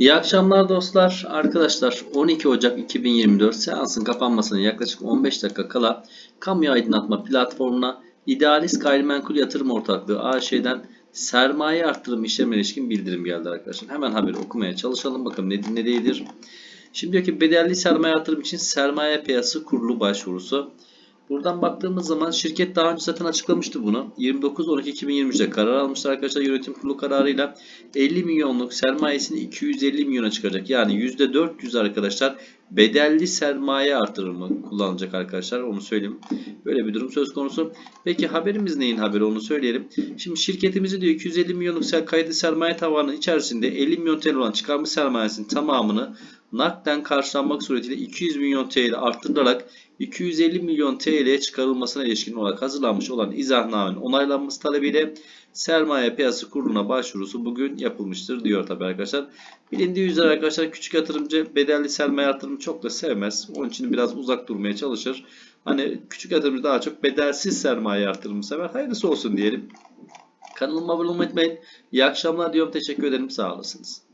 İyi akşamlar dostlar. Arkadaşlar 12 Ocak 2024 seansın kapanmasına yaklaşık 15 dakika kala kamu aydınlatma platformuna İdealist Gayrimenkul Yatırım Ortaklığı AŞ'den sermaye arttırım işlemine ilişkin bildirim geldi arkadaşlar. Hemen haberi okumaya çalışalım. Bakın ne, ne değildir. Şimdi diyor ki bedelli sermaye artırım için sermaye piyasası kurulu başvurusu. Buradan baktığımız zaman şirket daha önce zaten açıklamıştı bunu. 29.12.2023'te karar almışlar arkadaşlar yönetim kurulu kararıyla 50 milyonluk sermayesini 250 milyona çıkacak. Yani %400 arkadaşlar bedelli sermaye artırımı kullanılacak arkadaşlar. Onu söyleyeyim. Böyle bir durum söz konusu. Peki haberimiz neyin haberi onu söyleyelim. Şimdi şirketimizi diyor 250 milyonluk kaydı sermaye tavanı içerisinde 50 milyon TL olan çıkarmış sermayesinin tamamını nakden karşılanmak suretiyle 200 milyon TL arttırılarak 250 milyon TL'ye çıkarılmasına ilişkin olarak hazırlanmış olan izahnamenin onaylanması talebiyle sermaye piyasası kuruluna başvurusu bugün yapılmıştır diyor tabi arkadaşlar. Bilindiği üzere arkadaşlar küçük yatırımcı bedelli sermaye artırımı çok da sevmez. Onun için biraz uzak durmaya çalışır. Hani küçük yatırımcı daha çok bedelsiz sermaye artırımı sever. Hayırlısı olsun diyelim. Kanalıma abone olmayı unutmayın. İyi akşamlar diyorum. Teşekkür ederim. Sağ olasınız.